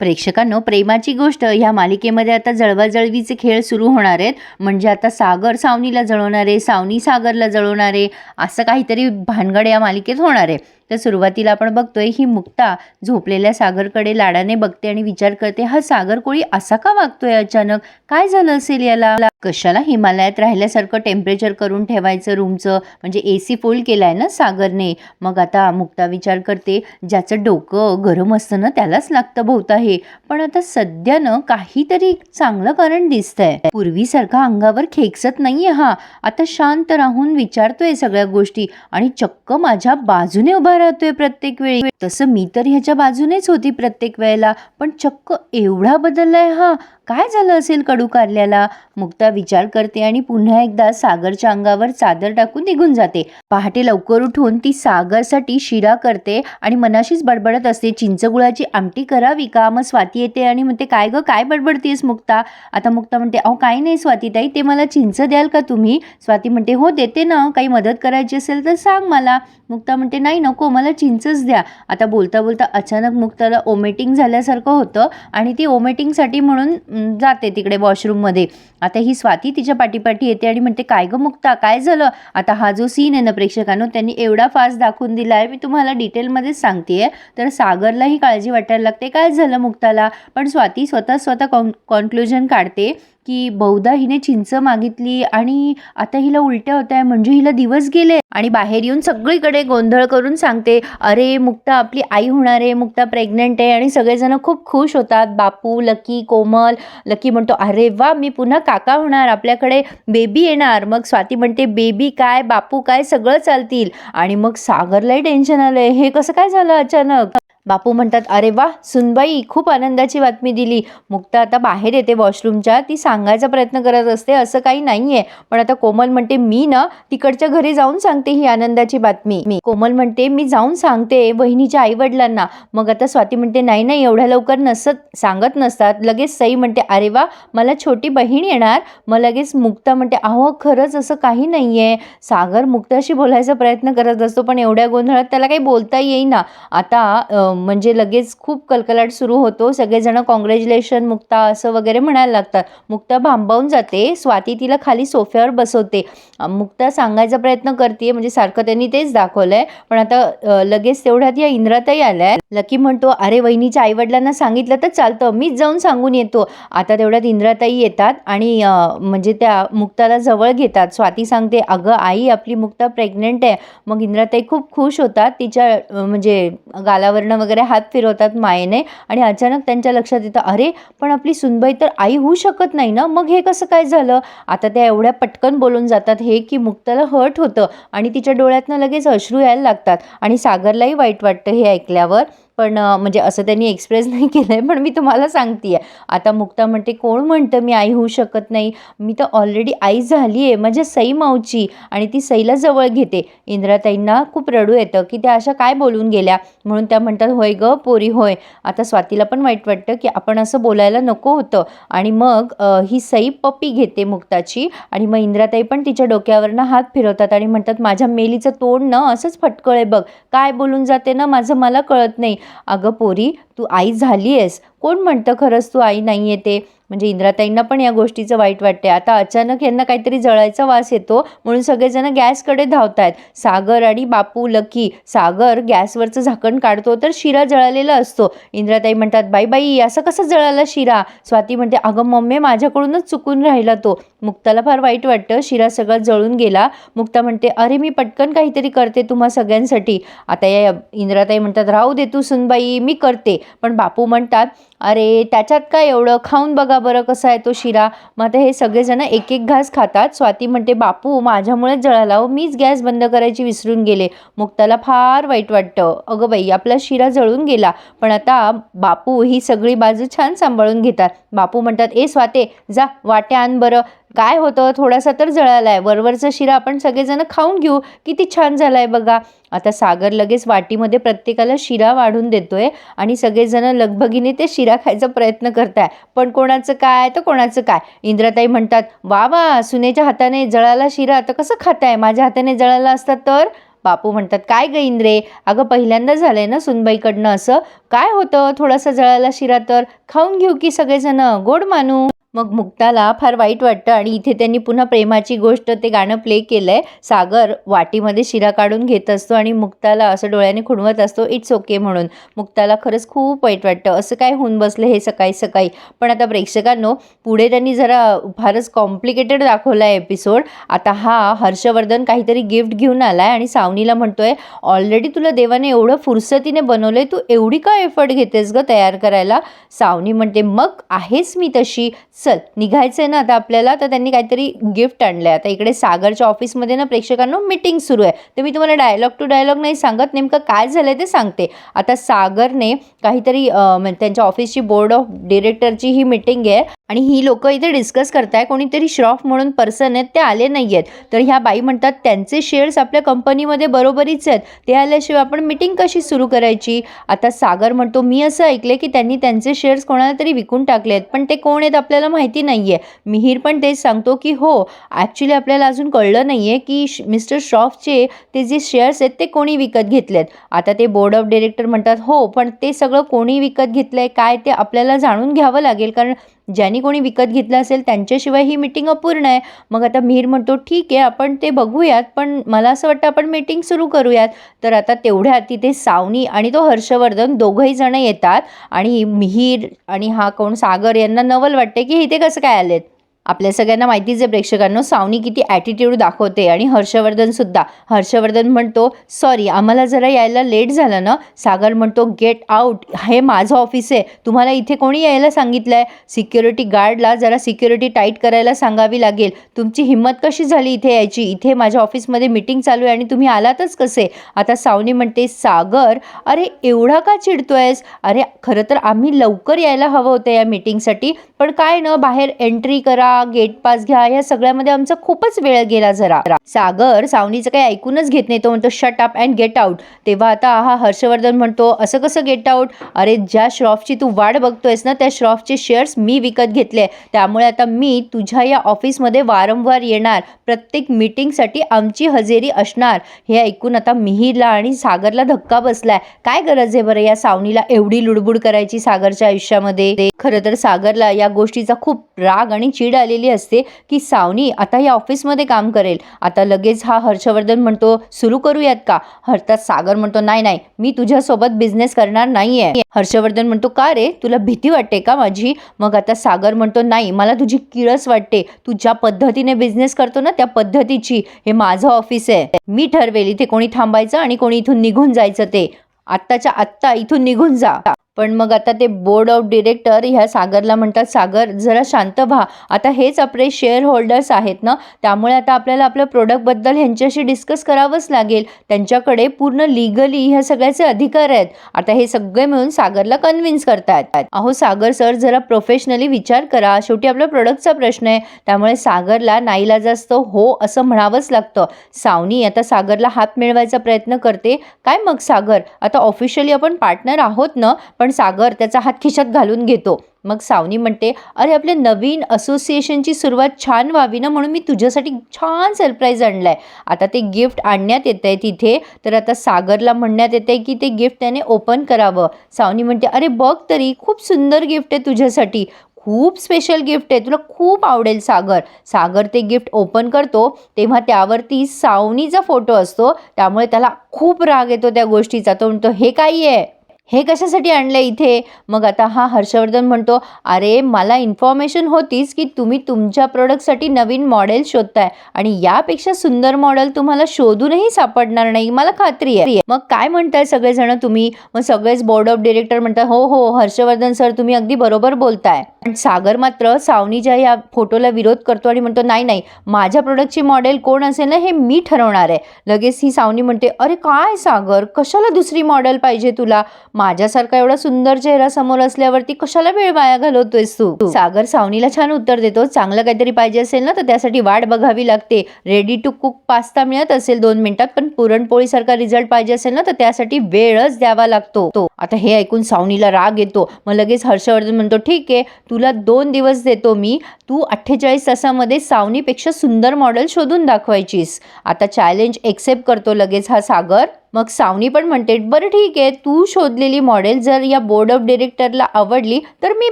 प्रेक्षकांनो प्रेमाची गोष्ट. ह्या मालिकेमध्ये आता जळवाजळवीचे खेळ सुरू होणार आहेत. म्हणजे आता सागर सावनीला जळवणारे सावनी सागरला जळवणारे असं काहीतरी भानगड या मालिकेत होणार आहे. तर सुरुवातीला आपण बघतोय ही मुक्ता झोपलेल्या सागरकडे लाडाने बघते आणि विचार करते हा सागर कोळी असा का वागतोय अचानक? काय झालं असेल याला? कशाला हिमालयात राहिल्यासारखं टेम्परेचर करून ठेवायचं रूमचं म्हणजे ए सी फुल केलाय ना सागरने. मग आता मुक्ता विचार करते ज्याचं डोकं गरम असतं ना त्यालाच लागतं बहुता हे पण आता सध्या ना काहीतरी चांगलं कारण दिसतंय. पूर्वीसारखा अंगावर खेकसत नाहीये हा. आता शांत राहून विचारतोय सगळ्या गोष्टी आणि चक्क माझ्या बाजूने उभा राहतोय प्रत्येक वेळी. तसं मी तर ह्याच्या बाजूनेच होती प्रत्येक वेळेला. पण चक्क एवढा बदललाय हा. काय झालं असेल कडू कारल्याला? मुक्ता विचार करते आणि पुन्हा एकदा सागरच्या अंगावर चादर टाकून निघून जाते. पहाटे लवकर उठून ती सागरसाठी शिरा करते आणि मनाशीच बडबडत असते. चिंचगुळाची आमटी करावी का? मग स्वाती येते आणि म्हणते काय ग काय बडबडतीस मुक्ता? आता मुक्ता म्हणते अहो काही नाही स्वातीताई ते मला चिंच द्याल का तुम्ही? स्वाती म्हणते हो देते ना. काही मदत करायची असेल तर सांग मला. मुक्ता म्हणते नाही नको मला चिंचच द्या. आता बोलता बोलता अचानक मुक्ताला ओमेटिंग झाल्यासारखं होतं आणि ती ओमेटिंगसाठी म्हणून जाते तिकडे वॉशरूममध्ये. आता ही स्वाती तिच्या पाठीपाठी येते आणि म्हणते काय गं मुक्ता काय झालं? आता हा जो सीन आहे ना प्रेक्षकांनो त्यांनी एवढा फास्ट दाखवून दिला आहे. मी तुम्हाला डिटेलमध्येच सांगते तर सागरलाही काळजी वाटायला लागते. काय झालं मुक्ताला? पण स्वाती स्वतः स्वतः कॉन कॉन्क्लुजन काढते. की बहुधा हिने चिंच मागितली आणि आता हिला उलट्या होत आहे म्हणजे हिला दिवस गेले. आणि बाहेर येऊन सगळीकडे गोंधळ करून सांगते अरे मुक्ता आपली आई होणार आहे मुक्ता प्रेग्नंट आहे. आणि सगळेजण खूप खुश होतात. बापू लकी कोमल लकी म्हणतो अरे वा मी पुन्हा काका होणार आपल्याकडे बेबी येणार. मग स्वाती म्हणते बेबी काय बापू काय सगळं चालतील. आणि मग सागरलाही टेन्शन आलंय. हे कसं काय झालं अचानक? बापू म्हणतात अरे वा सुनबाई खूप आनंदाची बातमी दिली. मुक्ता आता बाहेर येते वॉशरूमच्या. ती सांगायचा प्रयत्न करत असते असं काही नाही आहे पण आता कोमल म्हणते मी ना तिकडच्या घरी जाऊन सांगते ही आनंदाची बातमी. मी कोमल म्हणते मी जाऊन सांगते वहिनीच्या आईवडिलांना. मग आता स्वाती म्हणते नाही नाही एवढ्या लवकर नसत सांगत नसतात. लगेच सई म्हणते अरे वा मला छोटी बहीण येणार. मग लगेच मुक्ता म्हणते अहो खरंच असं काही नाही आहे सागर मुक्ताशी बोलायचा प्रयत्न करत असतो पण एवढ्या गोंधळात त्याला काही बोलता येईना. आता म्हणजे लगेच खूप कलकलाट सुरू होतो. सगळेजण कॉंग्रॅच्युलेशन मुक्ता असं वगैरे म्हणायला लागतात. मुक्ता भांबावून जाते. स्वाती तिला खाली सोफ्यावर बसवते. मुक्ता सांगायचा प्रयत्न करते म्हणजे सारखं त्यांनी तेच दाखवलंय. पण आता लगेच तेवढ्यात या इंद्रातही आल्या. लकी म्हणतो अरे वहिनीच्या आईवडिलांना सांगितलं तर चालतं. मीच जाऊन सांगून येतो. आता तेवढ्यात इंद्राताई येतात आणि म्हणजे त्या मुक्ताला जवळ घेतात. स्वाती सांगते अगं आई आपली मुक्ता प्रेग्नेंट आहे. मग इंद्राताई खूप खुश होतात. तिच्या म्हणजे गालावरनं वगैरे वगैरे हात फिरवतात मायेने आणि अचानक त्यांच्या लक्षात येतं अरे पण आपली सुनबाई तर आई होऊ शकत नाही ना? मग हे कसं काय झालं? आता त्या एवढ्या पटकन बोलून जातात हे की मुक्ताला हर्ट होतं आणि तिच्या डोळ्यातनं लगेच अश्रू यायला लागतात आणि सागरलाही वाईट वाटतं हे ऐकल्यावर. पण म्हणजे असं त्यांनी एक्सप्रेस नाही केलं आहे पण मी तुम्हाला सांगते आहे आता मुक्ता म्हणते कोण म्हणतं मी आई होऊ शकत नाही? मी तर ऑलरेडी आई झाली आहे माझ्या सई मावची आणि ती सईला जवळ घेते. इंद्राताईंना खूप रडू येतं की त्या अशा काय बोलून गेल्या? म्हणून त्या म्हणतात होय ग पोरी होय. आता स्वातीला पण वाईट वाटतं की आपण असं बोलायला नको होतं. आणि मग ही सई पप्पी घेते मुक्ताची आणि मग इंद्राताई पण तिच्या डोक्यावरनं हात फिरवतात आणि म्हणतात माझ्या मेलीचं तोंड ना असंच फटकळ आहे बघ. काय बोलून जाते ना माझं मला कळत नाही. अगं पोरी तू आई झाली आहेस कोण म्हणतं खरंच तू आई नाही येते म्हणजे इंद्राताईंना पण या गोष्टीचं वाईट वाटते आता अचानक यांना काहीतरी जळायचा वास येतो म्हणून सगळेजण गॅसकडे धावत आहेत सागर आणि बापू लकी सागर गॅसवरचं झाकण काढतो तर शिरा जळालेला असतो. इंद्राताई म्हणतात बाई बाई असं कसं जळाला शिरा? स्वाती म्हणते अगं मम्मी माझ्याकडूनच चुकून राहिला तो. मुक्ताला फार वाईट वाटतं शिरा सगळा जळून गेला. मुक्ता म्हणते अरे मी पटकन काहीतरी करते तुम्हा सगळ्यांसाठी. आता या इंद्राताई म्हणतात राहू दे तू सुनबाई मी करते. पण बापू म्हणतात अरे त्याच्यात काय एवढं? खाऊन बघा बरं कसा आहे तो शिरा. मग आता हे सगळेजण एक एक घास खातात. स्वाती म्हणते बापू माझ्यामुळेच जळाला हो. मीच गॅस बंद करायची विसरून गेले. मुक्ताला फार वाईट वाटतं. अगं बाई आपला शिरा जळून गेला. पण आता बापू ही सगळी बाजू छान सांभाळून घेतात. बापू म्हणतात ए स्वाते जा वाट्या आण बरं. काय होतं? थोडासा तर जळाला आहे वरवरचा शिरा आपण सगळेजण खाऊन घेऊ. किती छान झाला आहे बघा. आता सागर लगेच वाटीमध्ये प्रत्येकाला शिरा वाढून देतोय आणि सगळेजण लगबगीने ते शिरा खायचा प्रयत्न करताय. पण कोणाचं काय तर कोणाचं काय. इंद्राताई म्हणतात वा वा सुनेच्या हाताने जळाला शिरा. तर कसं खाताय? माझ्या हाताने जळाला असता तर? बापू म्हणतात काय ग इंद्रे? अगं पहिल्यांदा झालंय ना सुनबाईकडनं असं? काय होतं? थोडासा जळाला शिरा तर? खाऊन घेऊ की सगळेजण? गोड मानू. मग मुक्ताला फार वाईट वाटतं आणि इथे त्यांनी पुन्हा प्रेमाची गोष्ट ते गाणं प्ले केलंय. सागर वाटीमध्ये शिरा काढून घेत असतो आणि मुक्ताला असं डोळ्याने खुणवत असतो इट्स ओके म्हणून. मुक्ताला खरंच खूप वाईट वाटतं. असं काय होऊन बसलं हे सकाळी सकाळी? पण आता प्रेक्षकांनो पुढे त्यांनी जरा फारच कॉम्प्लिकेटेड दाखवला आहे एपिसोड आता हा हर्षवर्धन काहीतरी गिफ्ट घेऊन आलाय आणि सावनीला म्हणतोय ऑलरेडी तुला देवाने एवढं फुरसतीने बनवलंय तू एवढी का एफर्ट घेतेस ग तयार करायला? सावनी म्हणते मग आहेस मी तशी. चल निघायचं आहे ना आता आपल्याला तर त्यांनी काहीतरी गिफ्ट आणलं आहे आता इकडे सागरच्या ऑफिसमध्ये ना प्रेक्षकांना मीटिंग सुरू आहे. तर मी तुम्हाला डायलॉग टू डायलॉग नाही सांगत नेमकं काय झालं ते सांगते. आता सागरने काहीतरी म्हणजे त्यांच्या ऑफिसची बोर्ड ऑफ डिरेक्टरची ही मीटिंग आहे आणि ही लोक इथे डिस्कस करताय. कोणीतरी श्रॉफ म्हणून पर्सन आहेत ते आले नाही आहेत तर ह्या बाई म्हणतात त्यांचे शेअर्स आपल्या कंपनीमध्ये बरोबरीच आहेत. ते आल्याशिवाय आपण मीटिंग कशी सुरू करायची? आता सागर म्हणतो मी असं ऐकले की त्यांनी त्यांचे शेअर्स कोणाला तरी विकून टाकले आहेत पण ते कोण आहेत आपल्याला माहिती नाही आहे मिहीर पण तेच सांगतो की हो ॲक्च्युली आपल्याला अजून कळलं नाही आहे की श मिस्टर श्रॉफचे ते जे शेअर्स आहेत ते कोणी विकत घेतलेत. आता ते बोर्ड ऑफ डिरेक्टर म्हणतात हो पण ते सगळं कोणी विकत घेतलं आहे काय ते आपल्याला जाणून घ्यावं लागेल? कारण ज्यांनी कोणी विकत घेतलं असेल त्यांच्याशिवाय ही मीटिंग अपूर्ण आहे. मग आता मिहीर म्हणतो ठीक आहे आपण ते बघूयात पण मला असं वाटतं आपण मीटिंग सुरू करूयात. तर आता तेवढ्यात तिथे सावनी आणि तो हर्षवर्धन दोघंही जण येतात आणि मिहीर आणि हा कोण सागर यांना नवल वाटते की इथे कसं काय आलेत? आपल्या सगळ्यांना माहितीच आहे प्रेक्षकांनो सावनी किती ॲटिट्यूड दाखवते आणि हर्षवर्धन सुद्धा. हर्षवर्धन म्हणतो सॉरी आम्हाला जरा यायला लेट झालं ना. सागर म्हणतो गेट आऊट हे माझं ऑफिस आहे. तुम्हाला इथे कोणी यायला सांगितलं आहे सिक्युरिटी गार्डला जरा सिक्युरिटी टाईट करायला सांगावी लागेल. तुमची हिंमत कशी झाली इथे यायची? इथे माझ्या ऑफिसमध्ये मीटिंग चालू आहे आणि तुम्ही आलातच कसे? आता सावनी म्हणते सागर अरे एवढा का चिडतोयस? अरे खरं तर आम्ही लवकर यायला हवं होतं या मीटिंगसाठी पण काय ना बाहेर एंट्री करा गेट पास घ्या या सगळ्यामध्ये आमचा खूपच वेळ गेला जरा. सागर सावनीचं काही ऐकूनच घेत नाही तो म्हणतो shut up and get out तेव्हा आता हा हर्षवर्धन म्हणतो असं कसं गेट आउट अरे ज्या श्रॉफची तू वाट बघतोयस ना त्या श्रॉफचे शेअर्स मी विकत घेतले. त्यामुळे आता मी तुझ्या या ऑफिसमध्ये वारंवार येणार. प्रत्येक मीटिंगसाठी आमची हजेरी असणार. हे ऐकून आता मिहीरला आणि सागरला धक्का बसलाय. काय गरज आहे बरं या सावनीला एवढी लुडबुड करायची सागरच्या आयुष्यामध्ये? खरं तर सागरला या गोष्टीचा खूप राग आणि चिड आलेली असते की सावनी आता या ऑफिसमध्ये काम करेल. आता लगेच हा हर्षवर्धन म्हणतो सुरू करूयात का? हरतात सागर म्हणतो नाही नाही मी तुझ्यासोबत बिझनेस करणार नाहीये. हर्षवर्धन म्हणतो का रे? तुला भीती वाटते का माझी? मग आता सागर म्हणतो नाही मला तुझी किळस वाटते. तू ज्या पद्धतीने बिझनेस करतो ना त्या पद्धतीची. हे माझं ऑफिस आहे. मी ठरवेल इथे कोणी थांबायचं आणि कोणी इथून निघून जायचं ते. आत्ताच्या आत्ता इथून निघून जा. पण मग आता ते बोर्ड ऑफ डिरेक्टर ह्या सागरला म्हणतात सागर जरा शांत व्हा. आता हेच आपले शेअर होल्डर्स आहेत ना? त्यामुळे आता आपल्याला आपल्या प्रोडक्टबद्दल ह्यांच्याशी डिस्कस करावंच लागेल. त्यांच्याकडे पूर्ण लिगली ह्या सगळ्याचे अधिकार आहेत. आता हे सगळे मिळून सागरला कन्व्हिन्स करतात. अहो सागर सर जरा प्रोफेशनली विचार करा. शेवटी आपल्या प्रोडक्टचा प्रश्न आहे. त्यामुळे सागरला नाईला जास्त हो असं म्हणावंच लागतं. सावनी आता सागरला हात मिळवायचा प्रयत्न करते. काय मग सागर? आता ऑफिशियली आपण पार्टनर आहोत ना? पण सागर त्याचा हात खिशात घालून घेतो. मग सावनी म्हणते अरे आपल्या नवीन असोसिएशनची सुरुवात छान व्हावी ना म्हणून मी तुझ्यासाठी छान सरप्राईज आणलाय. आता ते गिफ्ट आणण्यात येत आहे तिथे. तर आता सागरला म्हणण्यात येते की ते गिफ्ट त्याने ओपन करावं. सावनी म्हणते अरे बघ तरी खूप सुंदर गिफ्ट आहे तुझ्यासाठी. खूप स्पेशल गिफ्ट आहे. तुला खूप आवडेल सागर. सागर ते गिफ्ट ओपन करतो. तेव्हा त्यावरती सावनीचा फोटो असतो. त्यामुळे त्याला खूप राग येतो त्या गोष्टीचा. तो म्हणतो हे काही आहे? हे कशासाठी आणलं इथे? मग आता हा हर्षवर्धन म्हणतो अरे मला इन्फॉर्मेशन होतीच की तुम्ही तुमच्या प्रोडक्टसाठी नवीन मॉडेल शोधताय आणि यापेक्षा सुंदर मॉडेल तुम्हाला शोधूनही सापडणार नाही. मला खात्री आहे. मग काय म्हणताय सगळेजण तुम्ही? मग सगळेच बोर्ड ऑफ डिरेक्टर म्हणतात हो हो हर्षवर्धन सर तुम्ही अगदी बरोबर बोलताय. पण सागर मात्र सावनीच्या या फोटोला विरोध करतो आणि म्हणतो नाही नाही माझ्या प्रोडक्टची मॉडेल कोण असेल ना हे मी ठरवणार आहे. लगेच ही सावनी म्हणते अरे काय सागर? कशाला दुसरी मॉडेल पाहिजे तुला? माझ्यासारखा एवढा सुंदर चेहरा समोर असल्यावरती कशाला वेळ वाया घालवतोयस तू? सागर सावनीला छान उत्तर देतो. चांगलं काहीतरी पाहिजे असेल ना तर त्यासाठी वाट बघावी लागते. रेडी टू कुक पास्ता मिळत असेल दोन मिनिटात पण पुरणपोळीसारखा रिझल्ट पाहिजे असेल ना तर त्यासाठी वेळच द्यावा लागतो. तो. आता हे ऐकून सावनीला राग येतो. मग लगेच हर्षवर्धन म्हणतो ठीक आहे तुला दोन दिवस देतो मी. तू अठ्ठेचाळीस तासामध्ये सावनीपेक्षा सुंदर मॉडेल शोधून दाखवायचीस. आता चॅलेंज एक्सेप्ट करतो लगेच हा सागर? मग सावनी पण म्हणते बरं ठीक आहे तू शोधलेली मॉडेल जर या बोर्ड ऑफ डिरेक्टरला आवडली तर मी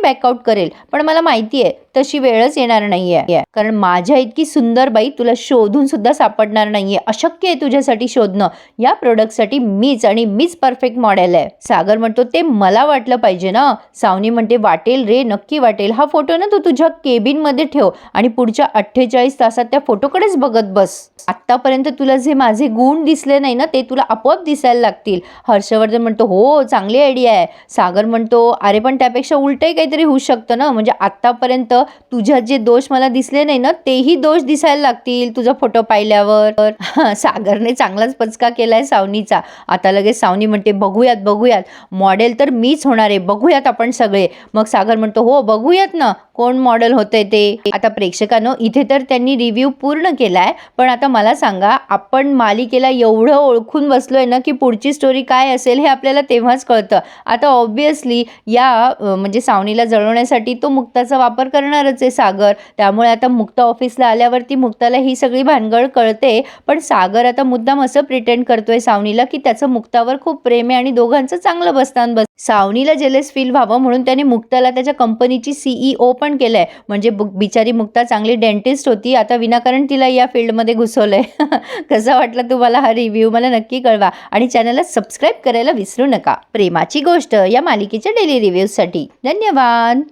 बॅकआउट करेल. पण मला माहिती आहे तशी वेळच येणार नाहीये. कारण माझ्या इतकी सुंदर बाई तुला शोधून सुद्धा सापडणार नाहीये. अशक्य आहे तुझ्यासाठी शोधणं. या प्रोडक्टसाठी मीच आणि मीच परफेक्ट मॉडेल आहे. सागर म्हणतो ते मला वाटलं पाहिजे ना. सावनी म्हणते वाटेल रे नक्की वाटेल. हा फोटो ना तू तुझ्या केबिनमध्ये ठेव आणि पुढच्या अठ्ठेचाळीस तासात त्या फोटोकडेच बघत बस. आत्तापर्यंत तुला जे माझे गुण दिसले नाही ना ते तुला आपोआप दिसायला लागतील. हर्षवर्धन म्हणतो हो चांगली आयडिया आहे. सागर म्हणतो अरे पण त्यापेक्षा उलटही काहीतरी होऊ शकतं ना? म्हणजे आत्तापर्यंत तुझ्यात जे दोष मला दिसले नाही ना तेही दोष दिसायला लागतील तुझा फोटो पाहिल्यावर. सागरने चांगलाच पचका केलाय सावनीचा. आता लगेच सावनी म्हणते बघूयात बघूयात. मॉडेल तर मीच होणार आहे. बघूयात आपण सगळे. मग सागर म्हणतो हो बघूयात ना कोण मॉडेल होतंय ते. आता प्रेक्षकांनो इथे तर त्यांनी रिव्ह्यू पूर्ण केलाय. पण आता मला सांगा आपण मालिकेला एवढं ओळखून बसलोय ना की पुढची स्टोरी काय असेल हे आपल्याला तेव्हाच कळतं. आता ऑब्विसली या म्हणजे सावनीला जळवण्यासाठी तो मुक्ताचा वापर करणारच आहे सागर. त्यामुळे आता मुक्ता ऑफिसला आल्यावरती मुक्ताला ही सगळी भानगड कळते. पण सागर आता मुद्दाम असं प्रिटेंड करतोय सावनीला की त्याचं मुक्तावर खूप प्रेम आहे आणि दोघांचं चांगलं बसतान बस सावनीला जेलेस फील व्हावं म्हणून त्याने मुक्ताला त्याच्या कंपनीची सीईओ पण केलंय. म्हणजे बिचारी मुक्ता चांगली डेंटिस्ट होती. आता विनाकारण तिला या फील्डमध्ये घुसवलंय. कसा वाटला तुम्हाला हा रिव्ह्यू मला नक्की कळवा. आणि चॅनलला सबस्क्राईब करायला विसरू नका. प्रेमाची गोष्ट या मालिकेच्या डेली रिव्ह्यूजसाठी धन्यवाद.